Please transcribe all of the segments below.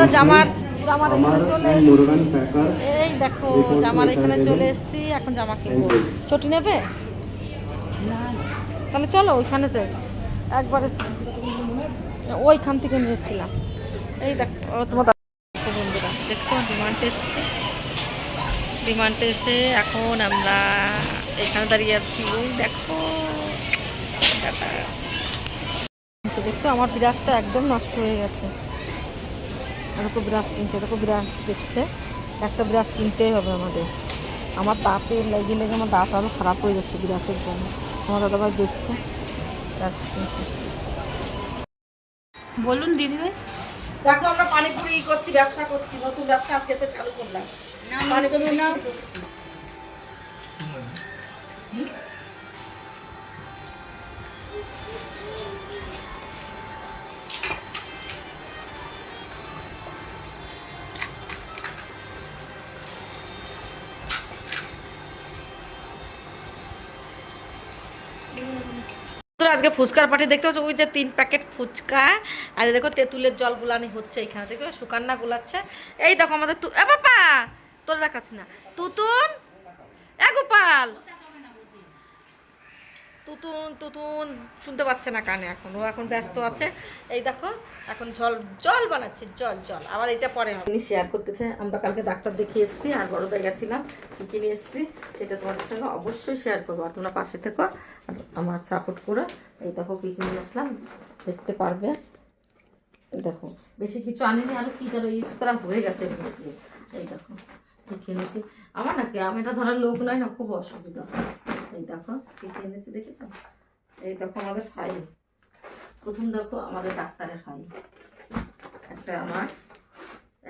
আমাদের জামার জামার এখানে চলে এই দেখো জামার এখানে চলে। এসেছি এখন জামা কিনবো। চটি নেবে? তাহলে চলো ওইখানে যাই। একবারে ওইখান থেকে নিয়েছিলাম। এই দেখো তোমার বন্ধুরা দেখছ? ডিমান্ড এসছে। ডিমান্ড এসে এখন আমরা এখানে দাঁড়িয়ে আছি। ওই দেখো। দেখছ? আমার বিরাজটা একদম নষ্ট হয়ে গেছে। এরকম ব্রাশ কিনছে এরকম ব্রাশ দেখছে। একটা ব্রাশ কিনতেই হবে আমাদের। আমার দাঁতে লেগে লেগে আমার দাঁত আরও খারাপ হয়ে যাচ্ছে ব্রাশের জন্য। আমার দাদাভাই দেখছে ব্রাশ কিনছে। বলুন দিদিভাই দেখো আমরা পানিপুরি করছি ব্যবসা করছি নতুন ব্যবসা আজকে তো চালু করলাম। পানিপুরি করছি। আজকে ফুচকার পার্টি দেখতে পাচ্ছ? ওই যে তিন প্যাকেট ফুচকা। আর দেখো তেঁতুলের জল গুলানি হচ্ছে এখানে। দেখতে পাচ্ছ? সুকান্না গুলাচ্ছে। এই দেখো আমাদের তু এ বাবা! তোর দেখাচ্ছি না। তুতুন? এ গোপাল! তুতুন তুতুন। শুনতে পাচ্ছে না কানে এখন। ও এখন ব্যস্ত আছে। এই দেখো, এখন জল জল বানাচ্ছে। জল জল। আবার এটা পরে হবে। শেয়ার করতে চাই আমরা কালকে ডাক্তার দেখিয়ে এসেছি। আর বড়দা গেছিলাম। কী কিনে এসেছি? সেটা তোমাদের সঙ্গে অবশ্যই শেয়ার করব। আর তোমরা পাশে থেকো। আমার সাপোর্ট করো। এই দেখো কী কিনে আসলাম, দেখতে পারবে। দেখো, বেশি কিছু আনিনি আরও কী যেন ইউজ করা হয়ে গেছে এই দেখো, কী কিনেছি। আমার নাকি, আমি এটা ধরার লোক নয় না, খুব অসুবিধা। এই দেখো, কী কিনেছি দেখেছ? এই দেখো আমাদের ফাইল। প্রথম দেখো আমাদের ডাক্তারের ফাইল। একটা আমার,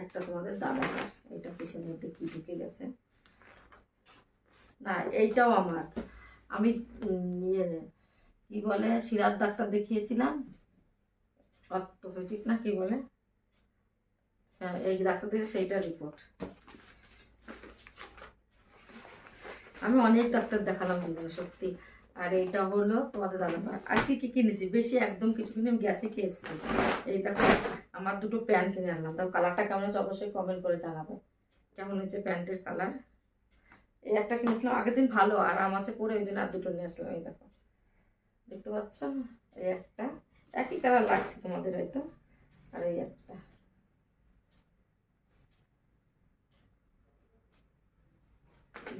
একটা তোমাদের দাদার। এইটা কিসের মধ্যে কি ঢুকে গেছে? না, এইটাও আমার। আমি ইয়ে কি বলে, সিরাজ ডাক্তার দেখিয়েছিলাম। অর্থোপেডিক না কি বলে? হ্যাঁ এই ডাক্তার থেকে সেইটা রিপোর্ট আমি অনেক ডাক্তার দেখালাম জীবনে সত্যি। আর এইটা হলো তোমাদের দাদা আর কি কি কিনেছি? বেশি একদম কিছু কিনে, আমি গেছে খেয়ে এসেছি? এই দেখো, আমার দুটো প্যান্ট কিনে আনলাম। তাও কালারটা কেমন হয়েছে, অবশ্যই কমেন্ট করে জানাবে। কেমন হয়েছে প্যান্টের কালার এই একটা কিনেছিলাম, আগের দিন ভালো আরাম আছে পরে ওই জন্য আর দুটো নিয়ে আসলাম, এই দেখো। দেখতে পাচ্ছ? এই একটা। একই কালার লাগছে তোমাদের হয়তো, আর এই একটা।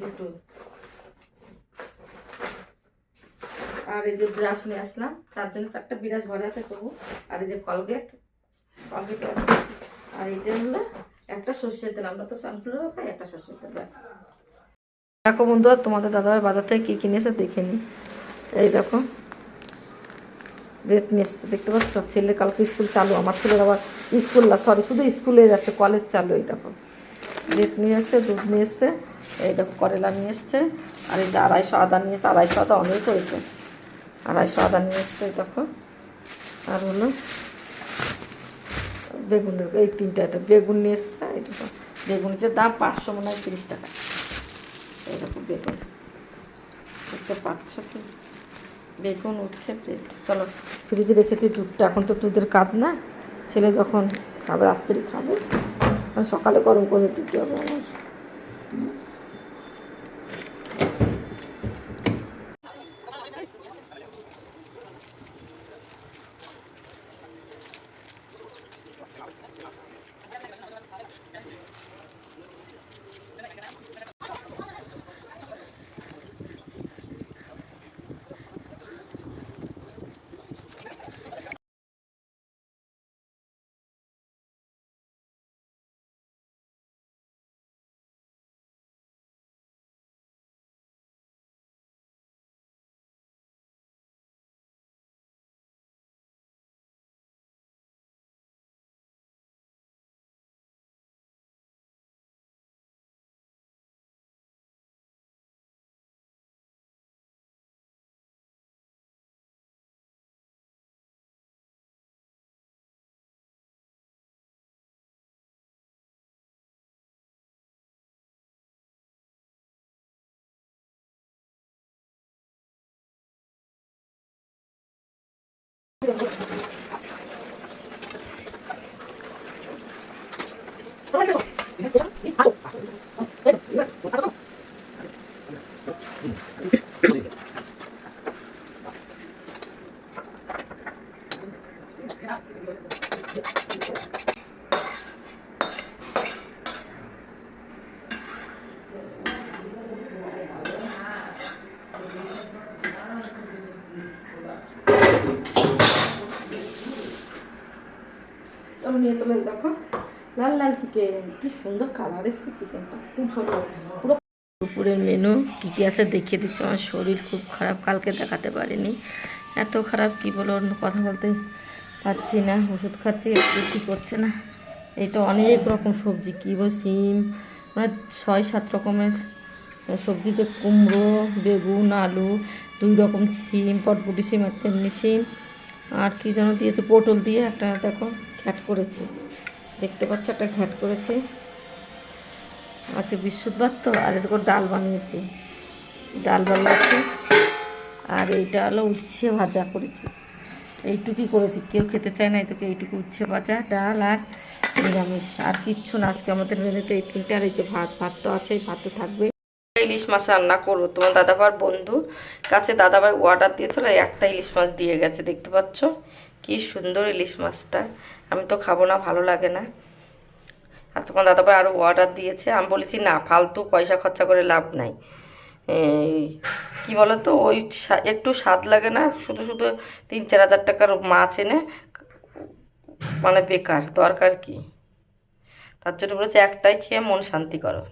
দুটো। আর এই যে ব্রাশ নিয়ে আসলাম, তার জন্য চারটা বিরাশ ঘরে আছে তবু। আর এই যে কলগেট কলগেট আছে। আর এইটা হলো একটা সর্ষের তেল। আমরা তো সানফ্লাওয়ার খাই, একটা সর্ষের তেল ব্যাস। দেখো বন্ধুরা, তোমাদের দাদাভাই বাজার থেকে কী কিনেছে দেখে নি। এই দেখো। এসছে। দেখতে পাচ্ছ? ছেলে কালকে স্কুল চালু, আমার ছেলের আবার স্কুল না সরি শুধু স্কুলে যাচ্ছে কলেজ চালু, এই দেখো। রেট নিয়ে এসছে, দুধ নিয়ে এসছে, এই দেখো, করলা নিয়ে এসছে, আর এই আড়াইশো আদা নিয়ে এসছে, আড়াইশো আদা অনেক হয়েছে। আড়াইশো আদা নিয়ে এসছে, এই দেখো। আর হলো বেগুনের, এই তিনটা, এটা বেগুন নিয়ে এসছে, এই দেখো। বেগুনের যে দাম পাঁচশো মনে হয় তিরিশ টাকা। এইরকম বেগুন। দেখতে পাচ্ছ কি? বেগুন উঠছে প্লেট চলো। ফ্রিজে রেখেছি দুধটা, এখন তো দুধের কাজ না। ছেলে যখন খাবে, রাত্রি খাবে। মানে সকালে গরম করে দিতে হবে আমার। Gracias. নিয়ে চলে দেখো। লাল লাল চিকেন কি সুন্দর কালার এসছে চিকেনটা খুব ছোট। পুরো দুপুরের মেনু কী কী আছে দেখিয়ে দিচ্ছে। আমার শরীর খুব খারাপ, কালকে দেখাতে পারিনি। এত খারাপ, কি বলো কথা বলতে পারছি না। ওষুধ খাচ্ছি, একটু করছে না। এটা অনেক রকম সবজি, কী বল সিম মানে ছয়, সাত রকমের সবজিতে কুমড়ো, বেগুন, আলু, দুই রকম সিম পটপুটি সিম একটা এমনি সিম আর কি যেন দিয়েছে, পটল দিয়ে একটা, দেখো। ঘ্যাট করেছে। দেখতে পাচ্ছ একটা ঘ্যাট করেছে। আজকে বৃহস্পতিবার তো, আর এদিকে ডাল বানিয়েছি। ডাল বানিয়েছি, আর এইটা হলো উচ্ছে ভাজা করেছি। এইটুকুই করেছি। কেউ খেতে চায় না এদিকে এইটুকু উচ্ছে ভাজা, ডাল আর নিরামিষ। আর কিচ্ছু না, আজকে আমাদের মেনুতে এই তিনটে আর এই যে ভাত ভাত তো আছে ভাত তো থাকবে। ইলিশ মাছ রান্না করব। তোমার দাদাভার বন্ধু কাছে দাদাভাই অর্ডার দিয়েছিল একটা ইলিশ মাছ দিয়ে গেছে, দেখতে পাচ্ছ? কি সুন্দর ইলিশ মাছটা। আমি তো খাব না, ভালো লাগে না। আর তোমার দাদাভাই আরও অর্ডার দিয়েছে। আমি বলেছি, না, ফালতু পয়সা খরচা করে লাভ নাই। কি বলো তো ওই একটু স্বাদ লাগে না, শুধু শুধু তিন চার হাজার টাকার মাছ এনে মানে বেকার, দরকার কি? তার জন্য বলেছে, একটাই খেয়ে মন শান্তি করো।